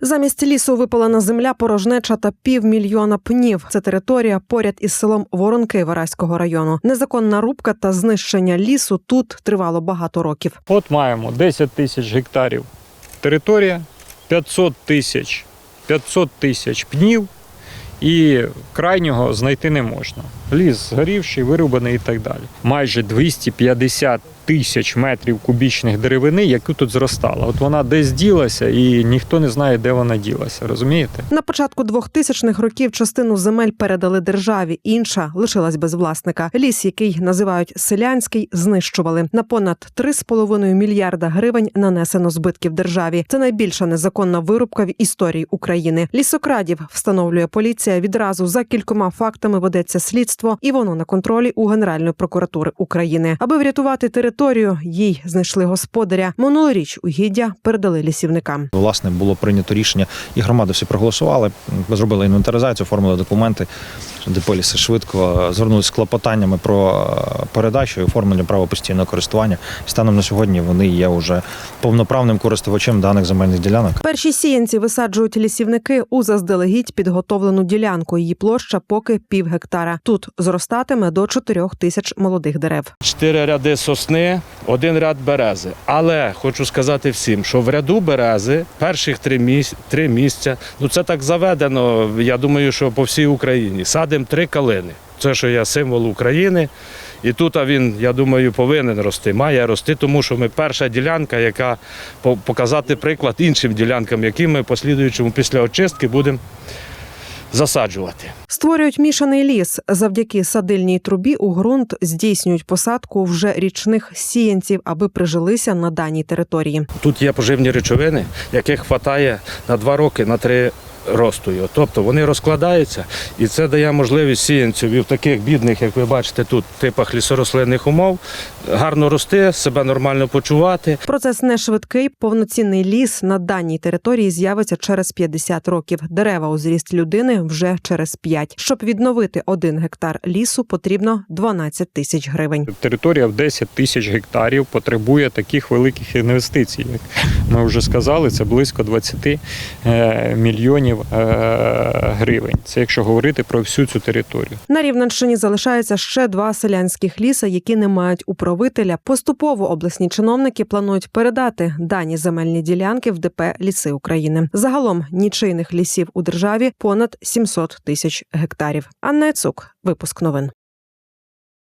Замість лісу випалена земля, порожнеча та півмільйона пнів. Це територія поряд із селом Воронки Вараського району. Незаконна рубка та знищення лісу тут тривало багато років. От маємо 10 тисяч гектарів територія, 500 тисяч 500 тисяч пнів, і крайнього знайти не можна. Ліс згорівший, вирубаний і так далі. Майже 250 тисяч метрів кубічних деревини, яку тут зростала. От вона десь ділася, і ніхто не знає, де вона ділася. Розумієте? На початку 2000-х років частину земель передали державі, інша лишилась без власника. Ліс, який називають селянський, знищували на понад 3,5 мільярда гривень. Нанесено збитків державі. Це найбільша незаконна вирубка в історії України. Лісокрадів встановлює поліція. Відразу за кількома фактами ведеться слідство, і воно на контролі у Генеральної прокуратури України. Аби врятувати територію, їй знайшли господаря. Минулоріч угіддя передали лісівникам. Власне, було прийнято рішення, і громади всі проголосували, зробили інвентаризацію, оформили документи. Деполіси швидко звернулися з клопотаннями про е, передачу і оформлення права постійного користування. Станом на сьогодні вони є вже повноправним користувачем даних земельних ділянок. Перші сіянці висаджують лісівники у заздалегідь підготовлену ділянку. Її площа поки пів гектара. Тут зростатиме до 4 тисяч молодих дерев. Чотири ряди сосни, один ряд берези. Але хочу сказати всім, що в ряду берези перших три місць, три місця. Ну це так заведено. Я думаю, що по всій Україні садимо три калини. Це що є символ України. І тут він, я думаю, повинен рости, має рости, тому що ми перша ділянка, яка показати приклад іншим ділянкам, які ми послідуючому після очистки будемо засаджувати. Створюють мішаний ліс. Завдяки садильній трубі у ґрунт здійснюють посадку вже річних сіянців, аби прижилися на даній території. Тут є поживні речовини, яких вистачає на два роки, на три росту. його. Тобто вони розкладаються, і це дає можливість сіянців і в таких бідних, як ви бачите, тут типах лісорослинних умов, гарно рости, себе нормально почувати. Процес не швидкий. Повноцінний ліс на даній території з'явиться через 50 років. Дерева у зріст людини вже через 5. Щоб відновити один гектар лісу, потрібно 12 тисяч гривень. Територія в 10 тисяч гектарів потребує таких великих інвестицій. Як ми вже сказали, це близько 20 е, мільйонів е, гривень. Це якщо говорити про всю цю територію. На Рівненщині залишається ще два селянських ліса, які не мають управителя. Поступово обласні чиновники планують передати дані земельні ділянки в ДП Ліси України. Загалом нічийних лісів у державі понад 700 тисяч гектарів. Анна Цук, випуск новин.